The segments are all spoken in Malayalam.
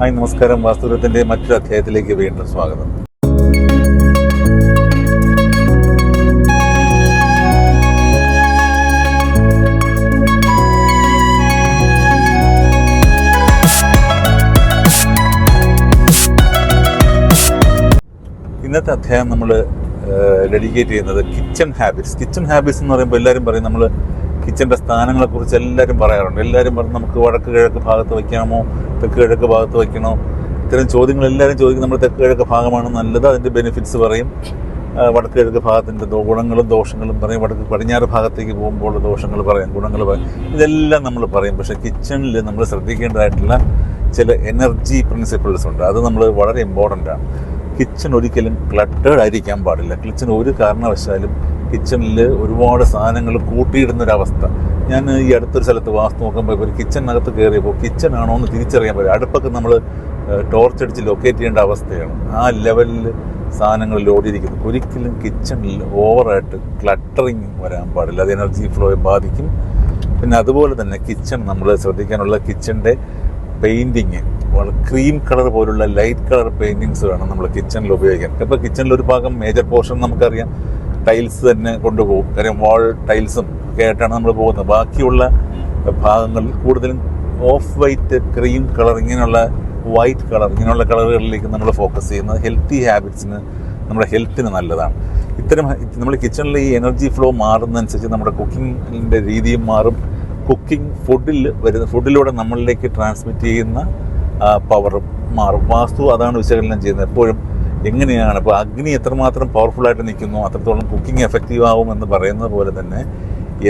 ഹായ് നമസ്കാരം. വാസ്തുരത്തിന്റെ മറ്റൊരു അധ്യായത്തിലേക്ക് വീണ്ടും സ്വാഗതം. ഇന്നത്തെ അധ്യായം നമ്മൾ ഡെഡിക്കേറ്റ് ചെയ്യുന്നത് കിച്ചൺ ഹാബിറ്റ്സ്. കിച്ചൺ ഹാബിറ്റ്സ് എന്ന് പറയുമ്പോൾ എല്ലാവരും പറയും നമ്മൾ കിച്ചന്റെ സ്ഥാനങ്ങളെക്കുറിച്ച് എല്ലാവരും പറയാറുണ്ട്. എല്ലാവരും പറഞ്ഞ് നമുക്ക് വടക്ക് കിഴക്ക് ഭാഗത്ത് വയ്ക്കാമോ? തെക്ക് കിഴക്ക് ഭാഗത്ത് വയ്ക്കണോ? ഇത്തരം ചോദ്യങ്ങൾ എല്ലാവരും ചോദിക്കും. നമ്മൾ തെക്ക് കിഴക്ക് ഭാഗമാണ് നല്ലത്. അതിന്റെ ബെനിഫിറ്റ്സ് പറയും. വടക്ക് കിഴക്ക് ഭാഗത്തിന്റെ ഗുണങ്ങളും ദോഷങ്ങളും പറയും. വടക്ക് പടിഞ്ഞാറ് ഭാഗത്തേക്ക് പോകുമ്പോൾ ദോഷങ്ങൾ പറയും ഗുണങ്ങൾ പറയും. ഇതെല്ലാം നമ്മൾ പറയും. പക്ഷേ കിച്ചണിൽ നമ്മൾ ശ്രദ്ധിക്കേണ്ടതായിട്ടുള്ള ചില എനർജി പ്രിൻസിപ്പിൾസ് ഉണ്ട്. അത് നമ്മൾ വളരെ ഇമ്പോർട്ടന്റ് ആണ്. കിച്ചൺ ഒരിക്കലും ക്ലട്ടേഡ് ആയിരിക്കാൻ പാടില്ല. കിച്ചൺ ഒരു കാരണവശാലും കിച്ചണിൽ ഒരുപാട് സാധനങ്ങൾ കൂട്ടിയിടുന്നൊരവസ്ഥ. ഞാൻ ഈ അടുത്തൊരു സ്ഥലത്ത് വാസ്തു നോക്കുമ്പോൾ ഒരു കിച്ചണിനകത്ത് കയറിയപ്പോൾ കിച്ചൺ ആണോ എന്ന് തിരിച്ചറിയാൻ പറ്റും അടുപ്പൊക്കെ നമ്മൾ ടോർച്ച് അടിച്ച് ലൊക്കേറ്റ് ചെയ്യേണ്ട അവസ്ഥയാണ്. ആ ലെവലിൽ സാധനങ്ങൾ ലോഡിയിരിക്കുന്നു ഒരിക്കലും കിച്ചണിൽ ഓവറായിട്ട് ക്ലട്ടറിങ് വരാൻ പാടില്ല. അത് എനർജി ഫ്ലോയെ ബാധിക്കും. പിന്നെ അതുപോലെ തന്നെ കിച്ചൺ നമ്മൾ ശ്രദ്ധിക്കാനുള്ള കിച്ചന്റെ പെയിന്റിങ് ക്രീം കളർ പോലുള്ള ലൈറ്റ് കളർ പെയിന്റിങ്സ് വേണം നമ്മൾ കിച്ചണിൽ ഉപയോഗിക്കാൻ. ഇപ്പോൾ കിച്ചണിൽ ഒരു ഭാഗം മേജർ പോർഷൻ നമുക്കറിയാം. ടൈൽസ് തന്നെ കൊണ്ടുപോകും. കാര്യം വാൾ ടൈൽസും ഒക്കെ ആയിട്ടാണ് നമ്മൾ പോകുന്നത്. ബാക്കിയുള്ള ഭാഗങ്ങളിൽ കൂടുതലും ഓഫ് വൈറ്റ് ക്രീം കളർ ഇങ്ങനെയുള്ള വൈറ്റ് കളർ ഇങ്ങനെയുള്ള കളറുകളിലേക്ക് നമ്മൾ ഫോക്കസ് ചെയ്യുന്നത് ഹെൽത്തി ഹാബിറ്റ്സിന് നമ്മുടെ ഹെൽത്തിന് നല്ലതാണ്. ഇത്തരം നമ്മൾ കിച്ചണിൽ ഈ എനർജി ഫ്ലോ മാറുന്നതനുസരിച്ച് നമ്മുടെ കുക്കിങ്ങിന്റെ രീതിയും മാറും. കുക്കിംഗ് ഫുഡിൽ വരുന്ന ഫുഡിലൂടെ നമ്മളിലേക്ക് ട്രാൻസ്മിറ്റ് ചെയ്യുന്ന പവറും മാറും. വാസ്തു അതാണ് വിശകലനം ചെയ്യുന്നത്. എപ്പോഴും എങ്ങനെയാണ് ഇപ്പോൾ അഗ്നി എത്രമാത്രം പവർഫുള്ളായിട്ട് നിൽക്കുന്നു അത്രത്തോളം കുക്കിംഗ് എഫക്റ്റീവ് എന്ന് പറയുന്നത് പോലെ തന്നെ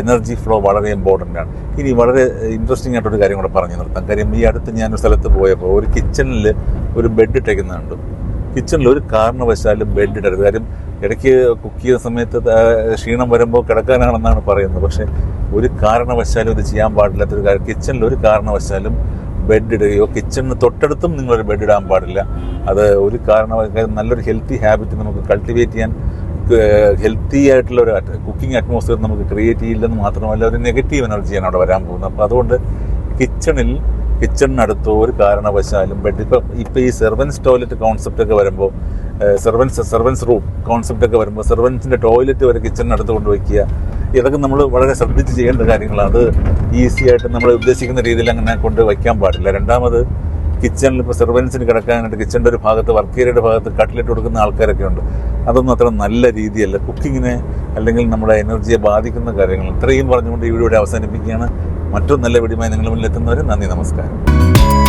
എനർജി ഫ്ലോ വളരെ ഇമ്പോർട്ടന്റ് ആണ്. ഇനി വളരെ ഇൻട്രസ്റ്റിംഗ് ആയിട്ടൊരു കാര്യം കൂടെ പറഞ്ഞു നിർത്താം. കാര്യം ഈ അടുത്ത് ഞാൻ സ്ഥലത്ത് പോയപ്പോൾ ഒരു കിച്ചണിൽ ഒരു ബെഡ് ഇട്ടേക്കുന്നുണ്ട്. കിച്ചണിൽ ഒരു കാരണവശാലും ബെഡ് ഇടരുത്. കാര്യം ഇടയ്ക്ക് കുക്ക് ചെയ്യുന്ന സമയത്ത് ക്ഷീണം വരുമ്പോൾ കിടക്കാനാണെന്നാണ് പറയുന്നത്. പക്ഷേ ഒരു കാരണവശാലും ഇത് ചെയ്യാൻ പാടില്ലാത്തൊരു കാര്യം കിച്ചണിൽ ഒരു കാരണവശാലും ബെഡ് ഇടുകയോ കിച്ചണിന് തൊട്ടടുത്തും നിങ്ങളൊരു ബെഡ് ഇടാൻ പാടില്ല. അത് ഒരു കാരണം നല്ലൊരു ഹെൽത്തി ഹാബിറ്റ് നമുക്ക് കൾട്ടിവേറ്റ് ചെയ്യാൻ ഹെൽത്തി ആയിട്ടുള്ള ഒരു കുക്കിംഗ് അറ്റ്മോസ്ഫിയർ നമുക്ക് ക്രിയേറ്റ് ചെയ്യില്ലെന്ന് മാത്രമല്ല ഒരു നെഗറ്റീവ് എനർജിയാണ് അവിടെ വരാൻ പോകുന്നത്. അപ്പോൾ അതുകൊണ്ട് കിച്ചണിൽ കിച്ചണിനടുത്തോ ഒരു കാരണവശാലും ബെഡ് ഇപ്പം ഇപ്പം ഈ സെർവൻസ് ടോയ്ലറ്റ് കോൺസെപ്റ്റ് ഒക്കെ വരുമ്പോൾ സെർവൻസ് സെർവൻസ് റൂം കോൺസെപ്റ്റ് ഒക്കെ വരുമ്പോൾ സെർവൻസിന്റെ ടോയ്ലറ്റ് വരെ കിച്ചണിനടുത്ത് കൊണ്ടുവയ്ക്കുക ഇതൊക്കെ നമ്മൾ വളരെ ശ്രദ്ധിച്ച് ചെയ്യേണ്ട കാര്യങ്ങളാണ്. അത് ഈസി ആയിട്ട് നമ്മൾ ഉദ്ദേശിക്കുന്ന രീതിയിൽ അങ്ങനെ കൊണ്ട് വയ്ക്കാൻ പാടില്ല. രണ്ടാമത് കിച്ചണിൽ ഇപ്പോൾ സെർവൻസിന് കിടക്കാനായിട്ട് കിച്ചണിന്റെ ഒരു ഭാഗത്ത് വർക്ക് ഏരിയയുടെ ഭാഗത്ത് കട്ട്ലെറ്റ് കൊടുക്കുന്ന ആൾക്കാരൊക്കെ ഉണ്ട്. അതൊന്നും അത്ര നല്ല രീതിയല്ല. കുക്കിങ്ങിനെ അല്ലെങ്കിൽ നമ്മുടെ എനർജിയെ ബാധിക്കുന്ന കാര്യങ്ങൾ. ഇത്രയും പറഞ്ഞുകൊണ്ട് ഈ വീഡിയോ അവസാനിപ്പിക്കുകയാണ്. മറ്റൊരു നല്ല വീഡിയോമായി നിങ്ങളുടെ മുന്നിൽ എത്തുന്നവരെ നന്ദി നമസ്കാരം.